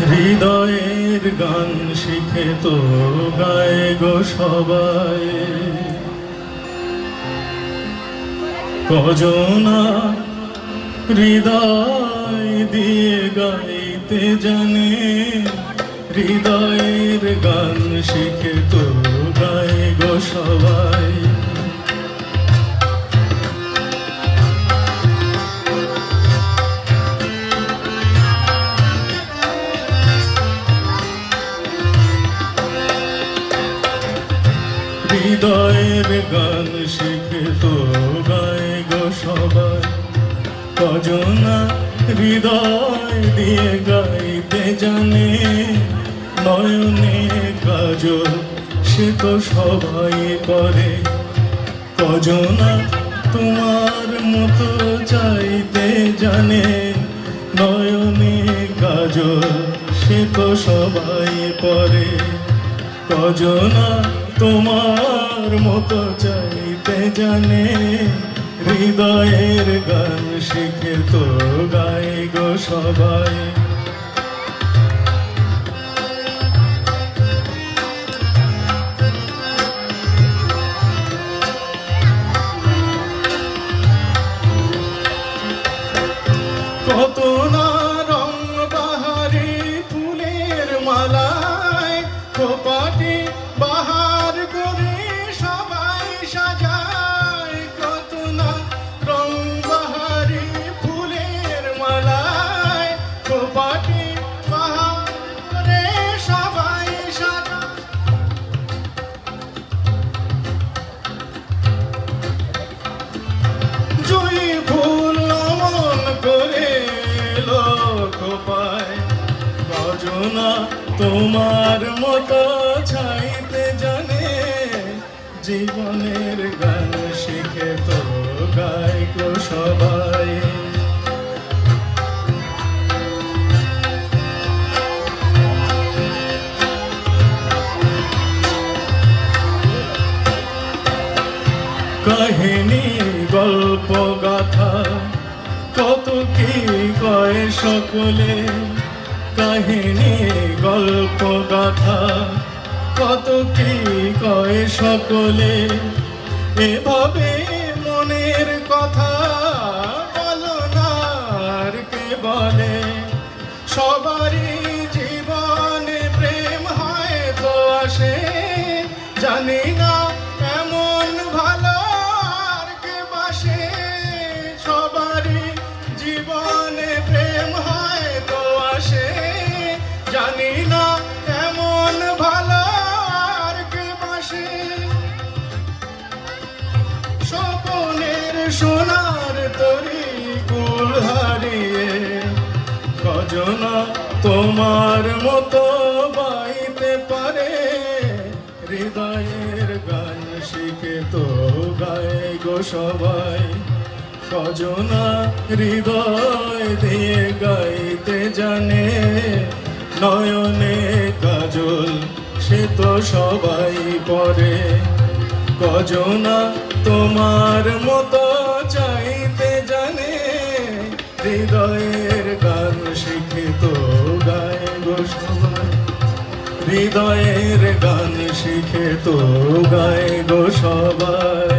হৃদয়ের গান শিখে তো গায়ে গো সবাই। কজনা হৃদয় দিয়ে গাইতে জানে, হৃদয়ের গান শিখে তো গায়ে গো সবাই। হৃদয়ের গান শিখে তো গায়ে গো সবাই। কজনা হৃদয় দিয়ে গাইতে জানে, নয়নে কাজল সে তো সবাই করে। কজনা তোমার মতো চাইতে জানে, নয়নে কাজল সে তো সবাই পরে কজনা তোমার মতো চাইতে জানে হৃদয়ের গান শিখে তো গায়ে গো সবাই। কত না পায়। কজনা তোমার মতো ছাইতে জানে। জীবনের গান শিখে তো গায় সবাই। কাহিনী, গল্প, গাথা কত কি কয় সকলে? কাহিনী, গল্প, গাথা, কত কি কয় সকলে? এভাবে মনের কথা বলো না কে বলে? সবারই জীবনে প্রেম হয় তো আসে, জানি না কজনা তোমার মতো বাইতে পারে। হৃদয়ের গান শিখে তো গায়ে গো সবাই। কজনা হৃদয় দিয়ে গাইতে জানে। নয়নে কাজল সে তো সবাই পরে। কজনা তোমার মতো চাইতে জানে। হৃদয়ের হৃদয়ের গান শিখে তো গায় গো সবাই।